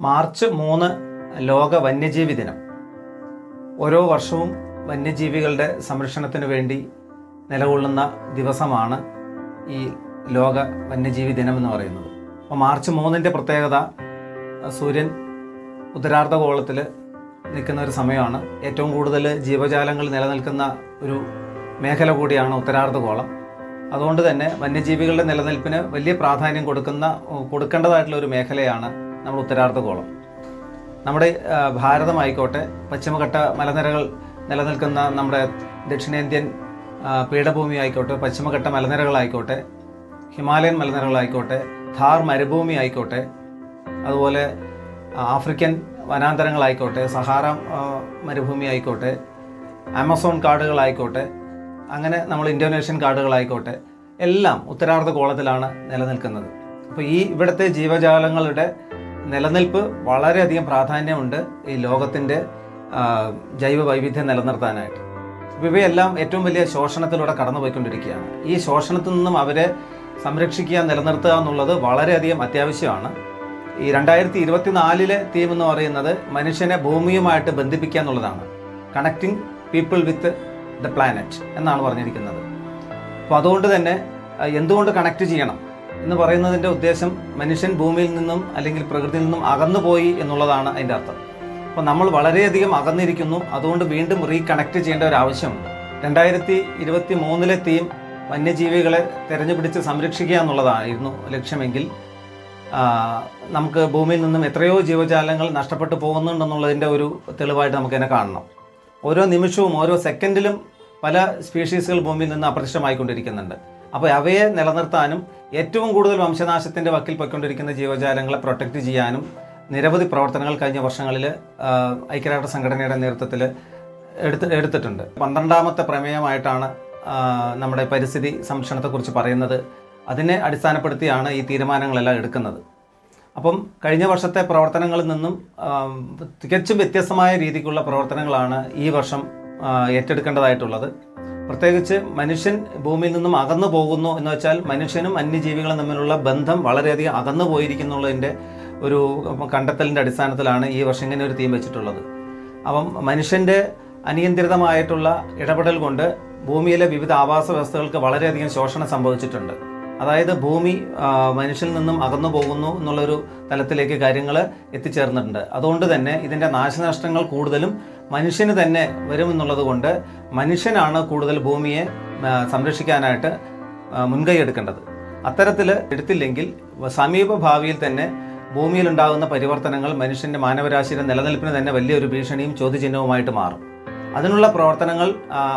March മൂന്ന് ലോക വന്യജീവി ദിനം. ഓരോ വർഷവും വന്യജീവികളുടെ സംരക്ഷണത്തിന് വേണ്ടി നിലകൊള്ളുന്ന ദിവസമാണ് ഈ ലോക വന്യജീവി ദിനം എന്ന് പറയുന്നത്. അപ്പോൾ മാർച്ച് മൂന്നിന്റെ പ്രത്യേകത സൂര്യൻ ഉത്തരാർദ്ധഗോളത്തിൽ നിൽക്കുന്ന ഒരു സമയമാണ്. ഏറ്റവും കൂടുതൽ ജീവജാലങ്ങൾ നിലനിൽക്കുന്ന ഒരു മേഖല കൂടിയാണ് ഉത്തരാർദ്ധഗോളം. അതുകൊണ്ട് തന്നെ വന്യജീവികളുടെ നിലനിൽപ്പിന് വലിയ പ്രാധാന്യം കൊടുക്കുന്ന കൊടുക്കേണ്ടതായിട്ടുള്ള ഒരു മേഖലയാണ് നമ്മൾ ഉത്തരാർദ്ധഗോളം. നമ്മുടെ ഭാരതമായിക്കോട്ടെ പശ്ചിമഘട്ട മലനിരകൾ നിലനിൽക്കുന്ന നമ്മുടെ ദക്ഷിണേന്ത്യൻ പീഠഭൂമി ആയിക്കോട്ടെ പശ്ചിമഘട്ട മലനിരകളായിക്കോട്ടെ ഹിമാലയൻ മലനിരകളായിക്കോട്ടെ ഥാർ മരുഭൂമി ആയിക്കോട്ടെ അതുപോലെ ആഫ്രിക്കൻ വനാന്തരങ്ങളായിക്കോട്ടെ സഹാറ മരുഭൂമി ആയിക്കോട്ടെ ആമസോൺ കാടുകളായിക്കോട്ടെ അങ്ങനെ നമ്മൾ ഇന്തോനേഷ്യൻ കാടുകളായിക്കോട്ടെ എല്ലാം ഉത്തരാർദ്ധ കോളത്തിലാണ് നിലനിൽക്കുന്നത്. അപ്പോൾ ഈ ഇവിടുത്തെ ജീവജാലങ്ങളുടെ നിലനിൽപ്പ് വളരെയധികം പ്രാധാന്യമുണ്ട് ഈ ലോകത്തിന്റെ ജൈവ വൈവിധ്യം നിലനിർത്താനായിട്ട്. അപ്പോൾ ഇവയെല്ലാം ഏറ്റവും വലിയ ശോഷണത്തിലൂടെ കടന്നുപോയിക്കൊണ്ടിരിക്കുകയാണ്. ഈ ശോഷണത്തിൽ നിന്നും അവരെ സംരക്ഷിക്കുക നിലനിർത്തുക എന്നുള്ളത് വളരെയധികം അത്യാവശ്യമാണ്. ഈ രണ്ടായിരത്തി ഇരുപത്തിനാലിലെ തീം എന്ന് പറയുന്നത് മനുഷ്യനെ ഭൂമിയുമായിട്ട് ബന്ധിപ്പിക്കുക എന്നുള്ളതാണ്. Connecting people with the planet എന്നാണ് പറഞ്ഞിരിക്കുന്നത്. അപ്പോൾ അതുകൊണ്ട് തന്നെ എന്തുകൊണ്ട് കണക്ട് ചെയ്യണം? എന്ന് പറയുന്നതിന്റെ ഉദ്ദേശം മനുഷ്യൻ ഭൂമിയിൽ നിന്നും അല്ലെങ്കിൽ പ്രകൃതിയിൽ നിന്നും അകന്നുപോയി എന്നുള്ളതാണ് അതിന്റെ അർത്ഥം. അപ്പോൾ നമ്മൾ വളരെയധികം അകന്നിരിക്കുന്നു. അതുകൊണ്ട് വീണ്ടും റീകണക്ട് ചെയ്യേണ്ട ഒരു ആവശ്യമുണ്ട്. രണ്ടായിരത്തി ഇരുപത്തി മൂന്നിലെ തീം വന്യജീവികളെ തെരഞ്ഞുപിടിച്ച് സംരക്ഷിക്കുക എന്നുള്ളതായിരുന്നു ലക്ഷ്യമെങ്കിൽ നമുക്ക് ഭൂമിയിൽ നിന്നും എത്രയോ ജീവജാലങ്ങൾ നഷ്ടപ്പെട്ടു പോകുന്നുണ്ടെന്നുള്ളതിന്റെ ഒരു തെളിവായിട്ട് നമുക്കതിനെ കാണണം. ഓരോ നിമിഷവും ഓരോ സെക്കൻഡിലും പല സ്പീഷീസുകൾ ഭൂമിയിൽ നിന്ന് അപ്രത്യക്ഷമായിക്കൊണ്ടിരിക്കുന്നുണ്ട്. അപ്പോൾ അവയെ നിലനിർത്താനും ഏറ്റവും കൂടുതൽ വംശനാശത്തിന്റെ വക്കിൽ പൊയ്ക്കൊണ്ടിരിക്കുന്ന ജീവജാലങ്ങളെ പ്രൊട്ടക്റ്റ് ചെയ്യാനും നിരവധി പ്രവർത്തനങ്ങൾ കഴിഞ്ഞ വർഷങ്ങളിൽ ഐക്യരാഷ്ട്ര സംഘടനയുടെ നേതൃത്വത്തിൽ എടുത്ത് എടുത്തിട്ടുണ്ട്. പന്ത്രണ്ടാമത്തെ പ്രമേയമായിട്ടാണ് നമ്മുടെ പരിസ്ഥിതി സംരക്ഷണത്തെക്കുറിച്ച് പറയുന്നത്. അതിനെ അടിസ്ഥാനപ്പെടുത്തിയാണ് ഈ തീരുമാനങ്ങളെല്ലാം എടുക്കുന്നത്. അപ്പം കഴിഞ്ഞ വർഷത്തെ പ്രവർത്തനങ്ങളിൽ നിന്നും തികച്ചും വ്യത്യസ്തമായ രീതിക്കുള്ള പ്രവർത്തനങ്ങളാണ് ഈ വർഷം ഏറ്റെടുക്കേണ്ടതായിട്ടുള്ളത്. പ്രത്യേകിച്ച് മനുഷ്യൻ ഭൂമിയിൽ നിന്നും അകന്നു പോകുന്നു എന്ന് വെച്ചാൽ മനുഷ്യനും അന്യജീവികളും തമ്മിലുള്ള ബന്ധം വളരെയധികം അകന്നു പോയിരിക്കുന്നുള്ളതിന്റെ ഒരു കണ്ടെത്തലിന്റെ അടിസ്ഥാനത്തിലാണ് ഈ വർഷം ഇങ്ങനെ ഒരു തീം വെച്ചിട്ടുള്ളത്. അപ്പം മനുഷ്യന്റെ അനിയന്ത്രിതമായിട്ടുള്ള ഇടപെടൽ കൊണ്ട് ഭൂമിയിലെ വിവിധ ആവാസ വ്യവസ്ഥകൾക്ക് വളരെയധികം ശോഷണം സംഭവിച്ചിട്ടുണ്ട്. അതായത് ഭൂമി മനുഷ്യനിൽ നിന്നും അകന്നു പോകുന്നു എന്നുള്ളൊരു തലത്തിലേക്ക് കാര്യങ്ങൾ എത്തിച്ചേർന്നിട്ടുണ്ട്. അതുകൊണ്ട് തന്നെ ഇതിന്റെ നാശനഷ്ടങ്ങൾ കൂടുതലും മനുഷ്യന് തന്നെ വരുമെന്നുള്ളത് കൊണ്ട് മനുഷ്യനാണ് കൂടുതൽ ഭൂമിയെ സംരക്ഷിക്കാനായിട്ട് മുൻകൈ എടുക്കേണ്ടത്. അത്തരത്തിൽ എടുത്തില്ലെങ്കിൽ സമീപ ഭാവിയിൽ തന്നെ ഭൂമിയിലുണ്ടാകുന്ന പരിവർത്തനങ്ങൾ മനുഷ്യന്റെ മാനവരാശിയുടെ നിലനിൽപ്പിന് തന്നെ വലിയൊരു ഭീഷണിയും ചോദ്യചിഹ്നവുമായിട്ട് മാറും. അതിനുള്ള പ്രവർത്തനങ്ങൾ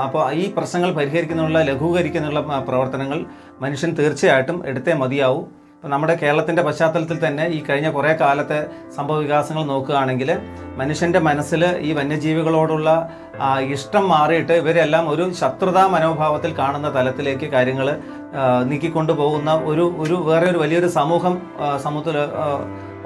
അപ്പോൾ ഈ പ്രശ്നങ്ങൾ പരിഹരിക്കുന്നതിനുള്ള ലഘൂകരിക്കുന്നതിനുള്ള പ്രവർത്തനങ്ങൾ മനുഷ്യൻ തീർച്ചയായിട്ടും എടുത്തേ മതിയാവൂ. ഇപ്പോൾ നമ്മുടെ കേരളത്തിന്റെ പശ്ചാത്തലത്തിൽ തന്നെ ഈ കഴിഞ്ഞ കുറേ കാലത്തെ സംഭവ വികാസങ്ങൾ നോക്കുകയാണെങ്കിൽ മനുഷ്യന്റെ മനസ്സിൽ ഈ വന്യജീവികളോടുള്ള ഇഷ്ടം മാറിയിട്ട് ഇവരെല്ലാം ഒരു ശത്രുതാ മനോഭാവത്തിൽ കാണുന്ന തലത്തിലേക്ക് കാര്യങ്ങൾ നീക്കിക്കൊണ്ടു പോകുന്ന ഒരു ഒരു വേറെ ഒരു വലിയൊരു സമൂഹം സമൂഹത്തിൽ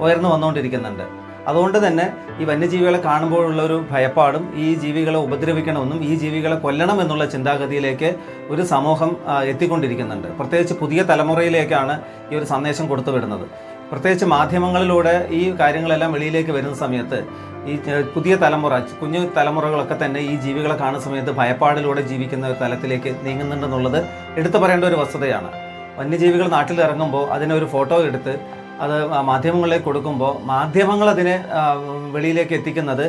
ഉയർന്നു വന്നുകൊണ്ടിരിക്കുന്നുണ്ട്. അതുകൊണ്ട് തന്നെ ഈ വന്യജീവികളെ കാണുമ്പോഴുള്ള ഒരു ഭയപ്പാടും ഈ ജീവികളെ ഉപദ്രവിക്കണമെന്നും ഈ ജീവികളെ കൊല്ലണം എന്നുള്ള ചിന്താഗതിയിലേക്ക് ഒരു സമൂഹം എത്തിക്കൊണ്ടിരിക്കുന്നുണ്ട്. പ്രത്യേകിച്ച് പുതിയ തലമുറയിലേക്കാണ് ഈ ഒരു സന്ദേശം കൊടുത്തു വിടുന്നത്. പ്രത്യേകിച്ച് മാധ്യമങ്ങളിലൂടെ ഈ കാര്യങ്ങളെല്ലാം വെളിയിലേക്ക് വരുന്ന സമയത്ത് ഈ പുതിയ തലമുറ കുഞ്ഞു തലമുറകളൊക്കെ തന്നെ ഈ ജീവികളെ കാണുന്ന സമയത്ത് ഭയപ്പാടിലൂടെ ജീവിക്കുന്ന ഒരു തലത്തിലേക്ക് നീങ്ങുന്നുണ്ടെന്നുള്ളത് എടുത്തു പറയേണ്ട ഒരു വസ്തുതയാണ്. വന്യജീവികൾ നാട്ടിൽ ഇറങ്ങുമ്പോൾ അതിനൊരു ഫോട്ടോ എടുത്ത് അത് മാധ്യമങ്ങളിലേക്ക് കൊടുക്കുമ്പോൾ മാധ്യമങ്ങൾ അതിനെ വെളിയിലേക്ക് എത്തിക്കുന്നത്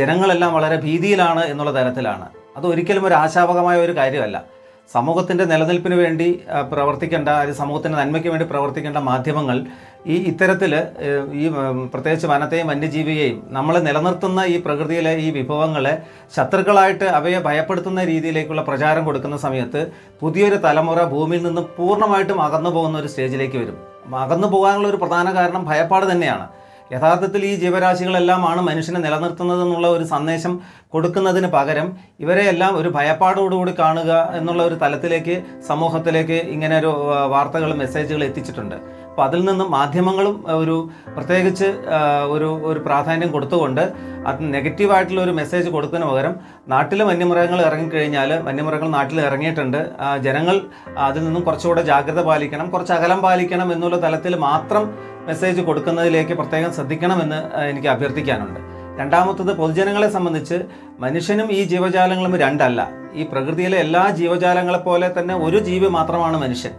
ജനങ്ങളെല്ലാം വളരെ ഭീതിയിലാണ് എന്നുള്ള തരത്തിലാണ്. അത് ഒരിക്കലും ഒരു ആശാവകമായ ഒരു കാര്യമല്ല. സമൂഹത്തിന്റെ നിലനിൽപ്പിന് വേണ്ടി പ്രവർത്തിക്കേണ്ട അത് സമൂഹത്തിന്റെ നന്മയ്ക്ക് വേണ്ടി പ്രവർത്തിക്കേണ്ട മാധ്യമങ്ങൾ ഈ ഇത്തരത്തിൽ ഈ പ്രത്യേകിച്ച് വനത്തെയും വന്യജീവിയെയും നമ്മൾ നിലനിർത്തുന്ന ഈ പ്രകൃതിയിലെ ഈ വിഭവങ്ങളെ ശത്രുക്കളായിട്ട് അവയെ ഭയപ്പെടുത്തുന്ന രീതിയിലേക്കുള്ള പ്രചാരം കൊടുക്കുന്ന സമയത്ത് പുതിയൊരു തലമുറ ഭൂമിയിൽ നിന്ന് പൂർണമായിട്ടും അകന്നു പോകുന്ന ഒരു സ്റ്റേജിലേക്ക് വരും. അകന്നു പോകാനുള്ള ഒരു പ്രധാന കാരണം ഭയപ്പാട് തന്നെയാണ്. യഥാർത്ഥത്തിൽ ഈ ജീവരാശികളെല്ലാമാണ് മനുഷ്യനെ നിലനിർത്തുന്നത് എന്നുള്ള ഒരു സന്ദേശം കൊടുക്കുന്നതിന് പകരം ഇവരെ എല്ലാം ഒരു ഭയപ്പാടോടുകൂടി കാണുക എന്നുള്ള ഒരു തലത്തിലേക്ക് സമൂഹത്തിലേക്ക് ഇങ്ങനെ ഒരു വാർത്തകളും മെസ്സേജുകൾ എത്തിച്ചിട്ടുണ്ട്. അപ്പോൾ അതിൽ നിന്നും മാധ്യമങ്ങളും ഒരു പ്രത്യേകിച്ച് ഒരു ഒരു പ്രാധാന്യം കൊടുത്തുകൊണ്ട് അത് നെഗറ്റീവായിട്ടുള്ള ഒരു മെസ്സേജ് കൊടുക്കുന്നതിന് പകരം നാട്ടിൽ വന്യമൃഗങ്ങൾ ഇറങ്ങിക്കഴിഞ്ഞാൽ വന്യമൃഗങ്ങൾ നാട്ടിൽ ഇറങ്ങിയിട്ടുണ്ട് ജനങ്ങൾ അതിൽ നിന്നും കുറച്ചുകൂടെ ജാഗ്രത പാലിക്കണം കുറച്ച് അകലം പാലിക്കണം എന്നുള്ള തലത്തിൽ മാത്രം മെസ്സേജ് കൊടുക്കുന്നതിലേക്ക് പ്രത്യേകം ശ്രദ്ധിക്കണമെന്ന് എനിക്ക് അഭ്യർത്ഥിക്കാനുണ്ട്. രണ്ടാമത്തത് പൊതുജനങ്ങളെ സംബന്ധിച്ച് മനുഷ്യനും ഈ ജീവജാലങ്ങളും രണ്ടല്ല. ഈ പ്രകൃതിയിലെ എല്ലാ ജീവജാലങ്ങളെ പോലെ തന്നെ ഒരു ജീവി മാത്രമാണ് മനുഷ്യൻ.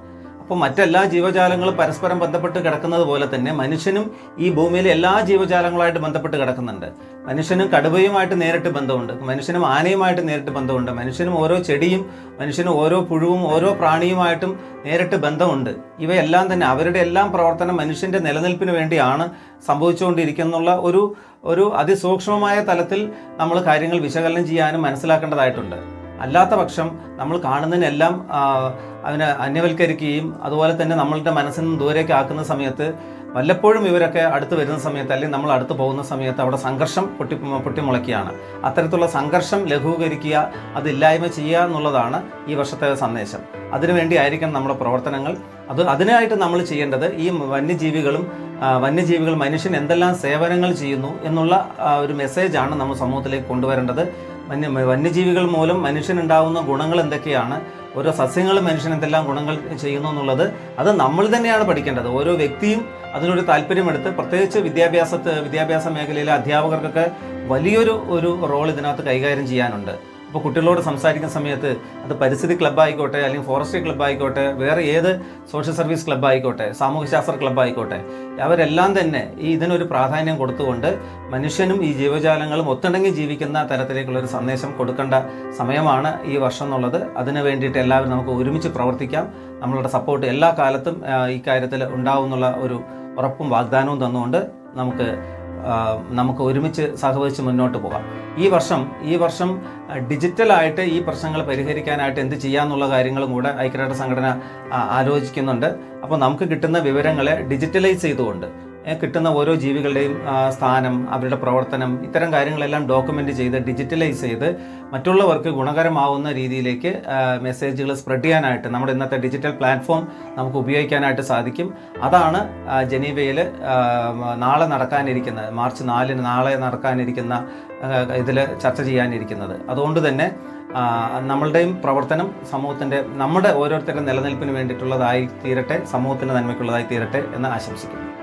അപ്പോൾ മറ്റെല്ലാ ജീവജാലങ്ങളും പരസ്പരം ബന്ധപ്പെട്ട് കിടക്കുന്നത് പോലെ തന്നെ മനുഷ്യനും ഈ ഭൂമിയിലെ എല്ലാ ജീവജാലങ്ങളുമായിട്ട് ബന്ധപ്പെട്ട് കിടക്കുന്നുണ്ട്. മനുഷ്യനും കടുവയുമായിട്ട് നേരിട്ട് ബന്ധമുണ്ട്. മനുഷ്യനും ആനയുമായിട്ട് നേരിട്ട് ബന്ധമുണ്ട്. മനുഷ്യനും ഓരോ ചെടിയും മനുഷ്യനും ഓരോ പുഴുവും ഓരോ പ്രാണിയുമായിട്ടും നേരിട്ട് ബന്ധമുണ്ട്. ഇവയെല്ലാം തന്നെ അവരുടെ എല്ലാം പ്രവർത്തനം മനുഷ്യന്റെ നിലനിൽപ്പിന് വേണ്ടിയാണ് സംഭവിച്ചുകൊണ്ടിരിക്കുന്നുള്ള ഒരു ഒരു അതിസൂക്ഷ്മമായ തലത്തിൽ നമ്മൾ കാര്യങ്ങൾ വിശകലനം ചെയ്യാനും മനസ്സിലാക്കേണ്ടതായിട്ടുണ്ട്. അല്ലാത്ത പക്ഷം നമ്മൾ കാണുന്നതിനെല്ലാം അതിനെ അന്യവൽക്കരിക്കുകയും അതുപോലെ തന്നെ നമ്മളുടെ മനസ്സിൽ നിന്ന് ദൂരേക്ക് ആക്കുന്ന സമയത്ത് വല്ലപ്പോഴും ഇവരൊക്കെ അടുത്ത് വരുന്ന സമയത്ത് അല്ലെങ്കിൽ നമ്മൾ അടുത്ത് പോകുന്ന സമയത്ത് അവിടെ സംഘർഷം പൊട്ടി പൊട്ടിമുളയ്ക്കുകയാണ്. അത്തരത്തിലുള്ള സംഘർഷം ലഘൂകരിക്കുക അതില്ലായ്മ ചെയ്യുക എന്നുള്ളതാണ് ഈ വർഷത്തെ സന്ദേശം. അതിനുവേണ്ടി ആയിരിക്കണം നമ്മുടെ പ്രവർത്തനങ്ങൾ. അത് അതിനായിട്ട് നമ്മൾ ചെയ്യേണ്ടത് ഈ വന്യജീവികളും വന്യജീവികൾ മനുഷ്യൻ എന്തെല്ലാം സേവനങ്ങൾ ചെയ്യുന്നു എന്നുള്ള ഒരു മെസ്സേജാണ് നമ്മൾ സമൂഹത്തിലേക്ക് കൊണ്ടുവരേണ്ടത്. വന്യ വന്യജീവികൾ മൂലം മനുഷ്യനുണ്ടാവുന്ന ഗുണങ്ങൾ എന്തൊക്കെയാണ്? ഓരോ സസ്യങ്ങളും മനുഷ്യൻ എന്തെല്ലാം ഗുണങ്ങൾ ചെയ്യുന്നു എന്നുള്ളത് അത് നമ്മൾ തന്നെയാണ് പഠിക്കേണ്ടത്. ഓരോ വ്യക്തിയും അതിനൊരു താല്പര്യമെടുത്ത് പ്രത്യേകിച്ച് വിദ്യാഭ്യാസത്തെ വിദ്യാഭ്യാസ മേഖലയിലെ അധ്യാപകർക്കൊക്കെ വലിയൊരു ഒരു റോൾ ഇതിനകത്ത് കൈകാര്യം ചെയ്യാനുണ്ട്. അപ്പോൾ കുട്ടികളോട് സംസാരിക്കുന്ന സമയത്ത് അത് പരിസ്ഥിതി ക്ലബ്ബായിക്കോട്ടെ അല്ലെങ്കിൽ ഫോറസ്ട്രി ക്ലബ്ബായിക്കോട്ടെ വേറെ ഏത് സോഷ്യൽ സർവീസ് ക്ലബ്ബായിക്കോട്ടെ സാമൂഹ്യശാസ്ത്ര ക്ലബ്ബായിക്കോട്ടെ അവരെല്ലാം തന്നെ ഈ ഇതിനൊരു പ്രാധാന്യം കൊടുത്തുകൊണ്ട് മനുഷ്യനും ഈ ജീവജാലങ്ങളും ഒത്തിണങ്ങി ജീവിക്കുന്ന തരത്തിലേക്കുള്ള ഒരു സന്ദേശം കൊടുക്കേണ്ട സമയമാണ് ഈ വർഷം എന്നുള്ളത്. അതിനു വേണ്ടിയിട്ട് എല്ലാവരും നമുക്ക് ഒരുമിച്ച് പ്രവർത്തിക്കാം. നമ്മളുടെ സപ്പോർട്ട് എല്ലാ കാലത്തും ഈ കാര്യത്തിൽ ഉണ്ടാവും എന്നുള്ള ഒരു ഉറപ്പും വാഗ്ദാനവും തന്നുകൊണ്ട് നമുക്ക് നമുക്ക് ഒരുമിച്ച് സഹകരിച്ച് മുന്നോട്ട് പോകാം. ഈ വർഷം ഈ വർഷം ഡിജിറ്റലായിട്ട് ഈ പ്രശ്നങ്ങൾ പരിഹരിക്കാനായിട്ട് എന്ത് ചെയ്യാമെന്നുള്ള കാര്യങ്ങളും കൂടെ ഐക്യരാഷ്ട്ര സംഘടന ആലോചിക്കുന്നുണ്ട്. അപ്പോൾ നമുക്ക് കിട്ടുന്ന വിവരങ്ങളെ ഡിജിറ്റലൈസ് ചെയ്തുകൊണ്ട് കിട്ടുന്ന ഓരോ ജീവികളുടെയും സ്ഥാനം അവരുടെ പ്രവർത്തനം ഇത്തരം കാര്യങ്ങളെല്ലാം ഡോക്യുമെന്റ് ചെയ്ത് ഡിജിറ്റലൈസ് ചെയ്ത് മറ്റുള്ളവർക്ക് ഗുണകരമാവുന്ന രീതിയിലേക്ക് മെസ്സേജുകൾ സ്പ്രെഡ് ചെയ്യാനായിട്ട് നമ്മുടെ ഇന്നത്തെ ഡിജിറ്റൽ പ്ലാറ്റ്ഫോം നമുക്ക് ഉപയോഗിക്കാനായിട്ട് സാധിക്കും. അതാണ് ജനീവയിൽ നാളെ നടക്കാനിരിക്കുന്നത് മാർച്ച് നാലിന് നാളെ നടക്കാനിരിക്കുന്ന ഇതിൽ ചർച്ച ചെയ്യാനിരിക്കുന്നത്. അതുകൊണ്ട് തന്നെ നമ്മളുടെയും പ്രവർത്തനം സമൂഹത്തിന്റെ നമ്മുടെ ഓരോരുത്തരുടെ നിലനിൽപ്പിന് വേണ്ടിയിട്ടുള്ളതായി തീരട്ടെ സമൂഹത്തിന്റെ നന്മയ്ക്കുള്ളതായി തീരട്ടെ എന്ന് ആശംസിക്കുന്നു.